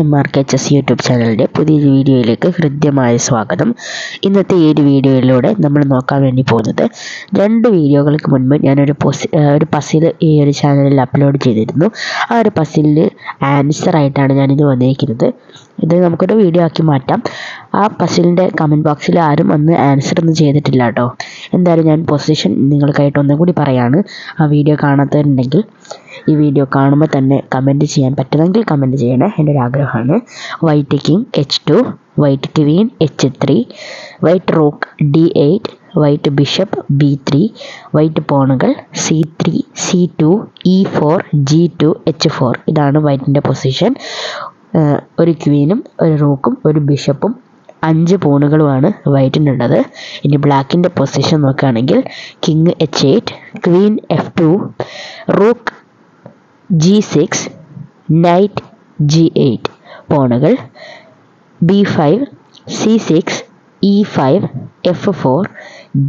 M R K H S YouTube ചാനലിന്റെ പുതിയൊരു വീഡിയോയിലേക്ക് ഹൃദ്യമായ സ്വാഗതം. ഇന്നത്തെ ഈ ഒരു വീഡിയോയിലൂടെ നമ്മൾ നോക്കാൻ വേണ്ടി പോകുന്നത് രണ്ട് വീഡിയോകൾക്ക് മുൻപ് ഞാനൊരു പൊസി ഒരു പസിൽ ഈ ഒരു ചാനലിൽ അപ്ലോഡ് ചെയ്തിരുന്നു. ആ ഒരു പസിലിൽ ആൻസർ ആയിട്ടാണ് ഞാനിത് വന്നിരിക്കുന്നത്. ഇത് നമുക്കൊരു വീഡിയോ ആക്കി മാറ്റാം. ആ പസിലിന്റെ കമന്റ് ബോക്സിൽ ആരും ഒന്ന് ആൻസർ ഒന്നും ചെയ്തിട്ടില്ല കേട്ടോ. എന്തായാലും ഞാൻ പൊസിഷൻ നിങ്ങൾക്കായിട്ട് ഒന്നും കൂടി പറയാണ്. ആ വീഡിയോ കാണാത്തവരുണ്ടെങ്കിൽ ഈ വീഡിയോ കാണുമ്പോൾ തന്നെ കമന്റ് ചെയ്യാൻ പറ്റുമെങ്കിൽ കമന്റ് ചെയ്യണേ. എന്റെ ഒരു ആഗ്രഹമാണ്. White king H two white queen H three white rock D eight white bishop B three white പോണുകൾ C three C two E four G two H four ഇതാണ് വൈറ്റിന്റെ പൊസിഷൻ ഒരു ക്വീനും ഒരു റോക്കും ഒരു ബിഷപ്പും അഞ്ച് പൂണുകളുമാണ് വൈറ്റിനുള്ളത് ഇനി ബ്ലാക്കിന്റെ പൊസിഷൻ നോക്കുകയാണെങ്കിൽ king H eight queen F two rook G six knight G eight പോണുകൾ. B five C six E five F four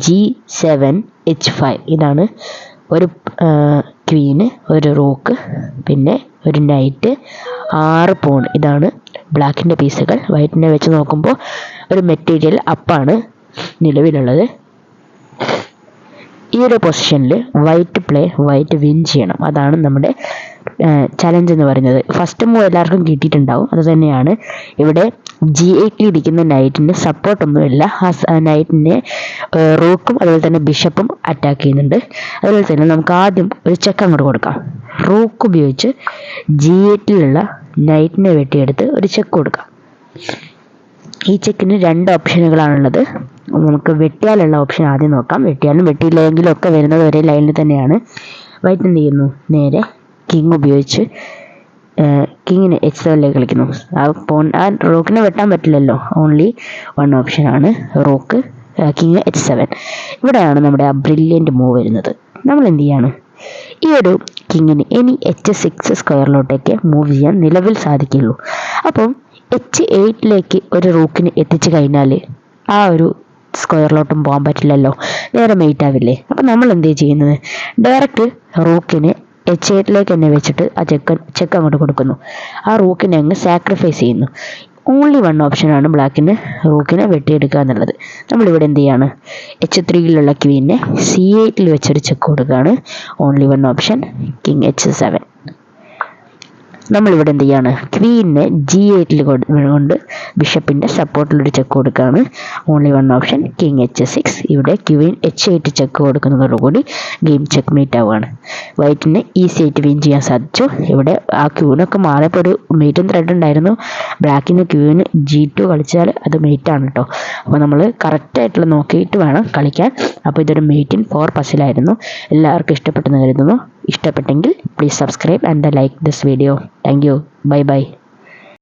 G seven H five. ഇതാണ് ഒരു ക്വീന് ഒരു റോക്ക് പിന്നെ ഒരു നൈറ്റ് ആറ് പോൺ. ഇതാണ് ബ്ലാക്കിന്റെ പീസുകൾ വൈറ്റിനെ വെച്ച് നോക്കുമ്പോൾ ഒരു മെറ്റീരിയൽ അപ്പാണ് നിലവിലുള്ളത്. ഈ ഒരു പൊസിഷനിൽ വൈറ്റ് പ്ലേ വൈറ്റ് വിൻ ചെയ്യണം. അതാണ് നമ്മുടെ ചലഞ്ച് എന്ന് പറയുന്നത്. ഫസ്റ്റ് മൂവ് എല്ലാവർക്കും കിട്ടിയിട്ടുണ്ടാവും. അതുതന്നെയാണ് ഇവിടെ ജി എയ്റ്റിൽ ഇരിക്കുന്ന നൈറ്റിന് സപ്പോർട്ടൊന്നുമില്ല ആ നൈറ്റിനെ റൂക്കും അതുപോലെ തന്നെ ബിഷപ്പും അറ്റാക്ക് ചെയ്യുന്നുണ്ട്. അതുപോലെ തന്നെ നമുക്ക് ആദ്യം ഒരു ചെക്ക് അങ്ങോട്ട് കൊടുക്കാം. റൂക്ക് ഉപയോഗിച്ച് ജി എയ്റ്റിലുള്ള നൈറ്റിനെ വെട്ടിയെടുത്ത് ഒരു ചെക്ക് കൊടുക്കാം. ഈ ചെക്കിന് രണ്ട് ഓപ്ഷനുകളാണുള്ളത് നമുക്ക് വെട്ടിയാലുള്ള ഓപ്ഷൻ ആദ്യം നോക്കാം. വെട്ടിയാലും വെട്ടിയില്ലെങ്കിലും ഒക്കെ വരുന്നത് ഒരേ ലൈനിൽ തന്നെയാണ്. വൈറ്റ് എന്ത് ചെയ്യുന്നു? നേരെ കിങ് ഉപയോഗിച്ച് കിങ്ങിന് എച്ച് സെവനിലേക്ക് കളിക്കുന്നു. ആ പോൺ ആ റോക്കിനെ വെട്ടാൻ പറ്റില്ലല്ലോ. ഓൺലി വൺ ഓപ്ഷനാണ് റോക്ക് കിങ് എച്ച് സെവൻ ഇവിടെയാണ് നമ്മുടെ ആ ബ്രില്യന്റ് മൂവ് വരുന്നത്. നമ്മൾ എന്ത് ചെയ്യാണ്? ഈ ഒരു കിങ്ങിന് ഇനി എച്ച് സിക്സ് സ്ക്വയറിലോട്ടേക്ക് മൂവ് ചെയ്യാൻ നിലവിൽ സാധിക്കുള്ളൂ അപ്പം എച്ച് എയ്റ്റിലേക്ക് ഒരു റൂക്കിന് എത്തിച്ചു കഴിഞ്ഞാൽ ആ ഒരു സ്ക്വയറിലോട്ടും പോകാൻ പറ്റില്ലല്ലോ. നേരെ മെയ്റ്റ് ആവില്ലേ? അപ്പം നമ്മൾ എന്ത് ചെയ്യുന്നത്? ഡയറക്റ്റ് റൂക്കിന് എച്ച് എയ്റ്റിലേക്ക് തന്നെ വെച്ചിട്ട് ആ ചെക്ക് ചെക്ക് അങ്ങോട്ട് കൊടുക്കുന്നു. ആ റൂക്കിനെ അങ്ങ് സാക്രിഫൈസ് ചെയ്യുന്നു. ഓൺലി വൺ ഓപ്ഷനാണ് ബ്ലാക്കിന് റൂക്കിനെ വെട്ടിയെടുക്കുക എന്നുള്ളത്. നമ്മളിവിടെ എന്ത് ചെയ്യാണ്? എച്ച് ത്രീയിലുള്ള ക്വീനെ സി എയ്റ്റിൽ വെച്ചൊരു ചെക്ക് കൊടുക്കുകയാണ്. Only one option king H seven നമ്മളിവിടെ എന്ത് ചെയ്യാണ്? ക്വീനെ ജി എയ്റ്റിൽ കൊണ്ട് സപ്പോർട്ടിൽ ഒരു ചെക്ക് കൊടുക്കുകയാണ്. Only one option king H six ഇവിടെ ക്വീൻ എച്ച് എയ്റ്റ് ചെക്ക് കൊടുക്കുന്നതോടുകൂടി ഗെയിം ചെക്ക് മേറ്റ് ആവുകയാണ്. വൈറ്റിന് ഈസി ആയിട്ട് വിൻ ചെയ്യാൻ സാധിച്ചു. ഇവിടെ ആ ക്യൂനൊക്കെ മാറിയപ്പോൾ ഒരു മീറ്റും ത്രെഡ് ഉണ്ടായിരുന്നു. ബ്ലാക്കിന് ക്യൂവിന് ജി ടു കളിച്ചാൽ അത് ആണ് കേട്ടോ അപ്പോൾ നമ്മൾ കറക്റ്റായിട്ടുള്ള നോക്കിയിട്ട് വേണം കളിക്കാൻ. അപ്പോൾ ഇതൊരു മീറ്റിൻ ഫോർ പസിലായിരുന്നു എല്ലാവർക്കും ഇഷ്ടപ്പെട്ടെന്ന് കരുതുന്നു. ഇഷ്ടപ്പെട്ടെങ്കിൽ please subscribe and like this video thank you bye bye